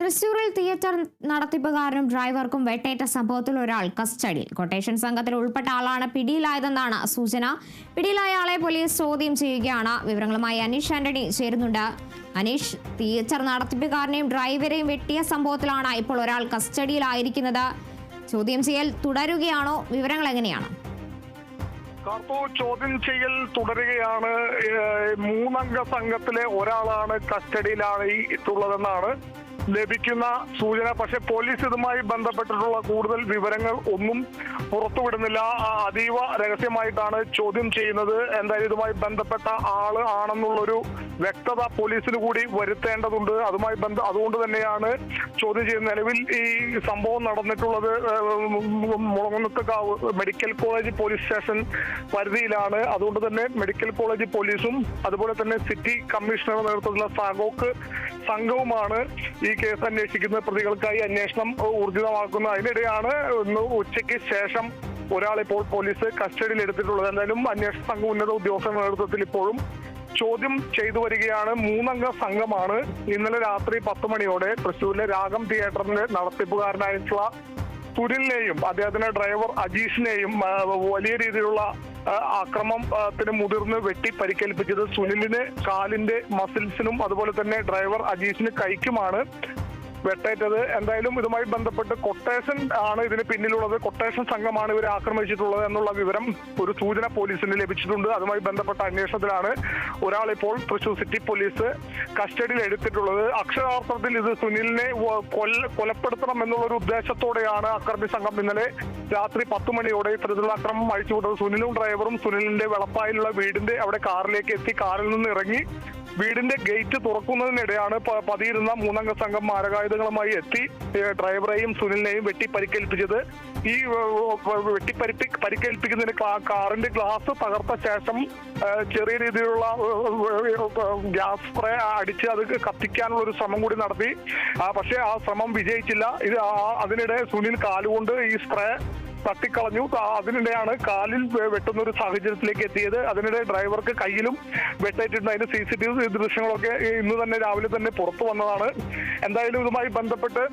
തൃശൂരിൽ തിയേറ്റർ നടത്തിപ്പുകാരനും ഡ്രൈവർക്കും വെട്ടേറ്റ സംഭവത്തിൽ ഒരാൾ കസ്റ്റഡിയിൽ. കൊട്ടേഷൻ സംഘത്തിൽ ഉൾപ്പെട്ട ആളാണ് പിടിയിലായതെന്നാണ് സൂചന. പിടിയിലായ ആളെ പോലീസ് ചോദ്യം ചെയ്യുകയാണ്. വിവരങ്ങളുമായി അനീഷ് ആന്റണി ചേരുന്നുണ്ട്. അനീഷ് തിയേറ്റർ നടത്തിപ്പുകാരനെയും ഡ്രൈവറെയും വെട്ടിയ സംഭവത്തിലാണ് ഇപ്പോൾ ഒരാൾ കസ്റ്റഡിയിലായിരിക്കുന്നത്. ചോദ്യം ചെയ്യൽ തുടരുകയാണോ? വിവരങ്ങൾ എങ്ങനെയാണ്? കാർത്തു ചോദ്യം ചെയ്യൽ തുടരുകയാണ്. മൂന്നംഗ സംഘത്തിലെ ഒരാളാണ് കസ്റ്റഡിയിലായിട്ടുള്ളതെന്നാണ് ലഭിക്കുന്ന സൂചന. പക്ഷെ പോലീസ് ഇതുമായി ബന്ധപ്പെട്ടിട്ടുള്ള കൂടുതൽ വിവരങ്ങൾ ഒന്നും പുറത്തുവിടുന്നില്ല. അതീവ രഹസ്യമായിട്ടാണ് ചോദ്യം ചെയ്യുന്നത്. എന്തായാലും ഇതുമായി ബന്ധപ്പെട്ട ആൾ ആണെന്നുള്ളൊരു വ്യക്തത പോലീസിന് കൂടി വരുത്തേണ്ടതുണ്ട്. അതുമായി ബന്ധ അതുകൊണ്ട് തന്നെയാണ് ചോദ്യം ചെയ്യുന്നത്. നിലവിൽ ഈ സംഭവം നടന്നിട്ടുള്ളത് ഏഹ്, Mulankunnathukavu medical college police station പരിധിയിലാണ്. അതുകൊണ്ട് തന്നെ മെഡിക്കൽ കോളേജ് പോലീസും അതുപോലെ തന്നെ സിറ്റി കമ്മീഷണർ നേതൃത്വത്തിലുള്ള സാഗോക്ക് സംഘവുമാണ് ഈ കേസ് അന്വേഷിക്കുന്ന പ്രതികൾക്കായി അന്വേഷണം ഊർജിതമാക്കുന്നത് അതിനിടെയാണ് ഇന്ന് ഉച്ചയ്ക്ക് ശേഷം ഒരാളിപ്പോൾ പോലീസ് കസ്റ്റഡിയിൽ എടുത്തിട്ടുള്ളത്. എന്തായാലും അന്വേഷണ സംഘം ഉന്നത ഉദ്യോഗസ്ഥ നേതൃത്വത്തിൽ ഇപ്പോഴും ചോദ്യം ചെയ്തു വരികയാണ്. മൂന്നംഗ സംഘമാണ് ഇന്നലെ രാത്രി പത്ത് മണിയോടെ തൃശ്ശൂരിലെ രാഗം തിയേറ്ററിന്റെ നടത്തിപ്പുകാരനായിട്ടുള്ള സുനിലിനെയും അദ്ദേഹത്തിന്റെ ഡ്രൈവർ അജീഷിനെയും വലിയ രീതിയിലുള്ള അക്രമത്തിന് മുതിർന്ന് വെട്ടി പരിക്കേൽപ്പിച്ചത് സുനിലിന് കാലിന്റെ മസിൽസിനും അതുപോലെ തന്നെ ഡ്രൈവർ അജീഷിന് കൈക്കുമാണ്. വെട്ടേറ്റത്. എന്തായാലും ഇതുമായി ബന്ധപ്പെട്ട് കൊട്ടേഷൻ ആണ് ഇതിന് പിന്നിലുള്ളത്. കൊട്ടേഷൻ സംഘമാണ് ഇവരെ ആക്രമിച്ചിട്ടുള്ളത് എന്നുള്ള വിവരം ഒരു സൂചന പോലീസിന് ലഭിച്ചിട്ടുണ്ട്. അതുമായി ബന്ധപ്പെട്ട അന്വേഷണത്തിലാണ് ഒരാൾ ഇപ്പോൾ തൃശൂർ സിറ്റി പോലീസ് കസ്റ്റഡിയിൽ എടുത്തിട്ടുള്ളത്. അക്ഷരാർത്ഥത്തിൽ ഇത് സുനിലിനെ കൊലപ്പെടുത്തണം എന്നുള്ള ഒരു ഉദ്ദേശത്തോടെയാണ് അക്രമി സംഘം ഇന്നലെ രാത്രി പത്ത് മണിയോടെ ഇത്തരത്തിലുള്ള അക്രമം അഴിച്ചുവിട്ടത്. സുനിലും ഡ്രൈവറും സുനിലിന്റെ വെളപ്പായിലുള്ള വീടിന്റെ അവിടെ കാറിലേക്ക് എത്തി കാറിൽ നിന്ന് ഇറങ്ങി വീടിന്റെ ഗേറ്റ് തുറക്കുന്നതിനിടെയാണ് പതിയിരുന്ന മൂന്നംഗ സംഘം മാരകായുധങ്ങളുമായി എത്തി ഡ്രൈവറെയും സുനിലിനെയും വെട്ടി പരിക്കേൽപ്പിച്ചത് ഈ വെട്ടി പരിപ്പി പരിക്കേൽപ്പിക്കുന്നതിന് കാറിന്റെ ഗ്ലാസ് തകർത്ത ശേഷം ചെറിയ രീതിയിലുള്ള ഗ്യാസ് സ്പ്രേ അടിച്ച് അത് കത്തിക്കാനുള്ള ഒരു ശ്രമം കൂടി നടത്തി. പക്ഷേ ആ ശ്രമം വിജയിച്ചില്ല. ഇത് അതിനിടെ സുനിൽ കാലുകൊണ്ട് ഈ സ്പ്രേ തട്ടിക്കളഞ്ഞു. അതിനിടെയാണ് കാലിൽ വെട്ടുന്ന ഒരു സാഹചര്യത്തിലേക്ക് എത്തിയത്. അതിനിടെ ഡ്രൈവർക്ക് കയ്യിലും വെട്ടേറ്റിട്ടുണ്ട്. അതിന്റെ സി സി ടി വി ദൃശ്യങ്ങളൊക്കെ ഇന്ന് തന്നെ രാവിലെ തന്നെ പുറത്തു വന്നതാണ്. എന്തായാലും ഇതുമായി ബന്ധപ്പെട്ട്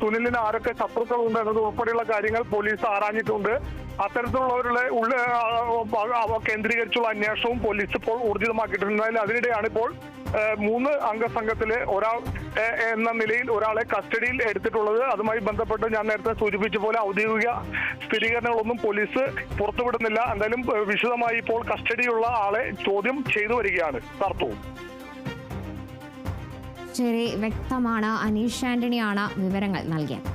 സുനിലിന് ആരൊക്കെ ശത്രുക്കളുണ്ട് എന്നത് ഉൾപ്പെടെയുള്ള കാര്യങ്ങൾ പോലീസ് ആരാഞ്ഞിട്ടുണ്ട്. അത്തരത്തിലുള്ളവരുടെ ഉള്ള കേന്ദ്രീകരിച്ചുള്ള അന്വേഷണവും പോലീസ് ഇപ്പോൾ ഊർജിതമാക്കിയിട്ടുണ്ട്. അതിനിടെയാണ് ഇപ്പോൾ മൂന്ന് അംഗ സംഘത്തിലെ ഒരാൾ എന്ന നിലയിൽ ഒരാളെ കസ്റ്റഡിയിൽ എടുത്തിട്ടുള്ളത്. അതുമായി ബന്ധപ്പെട്ട് ഞാൻ നേരത്തെ സൂചിപ്പിച്ച പോലെ ഔദ്യോഗിക സ്ഥിരീകരണങ്ങളൊന്നും പോലീസ് പുറത്തുവിടുന്നില്ല. എന്തായാലും വിശദമായി ഇപ്പോൾ കസ്റ്റഡിയുള്ള ആളെ ചോദ്യം ചെയ്തു വരികയാണ്. തർത്തവും ശരി വ്യക്തമാണ്. അനീഷ് ആന്റണിയാണ് വിവരങ്ങൾ നൽകിയത്.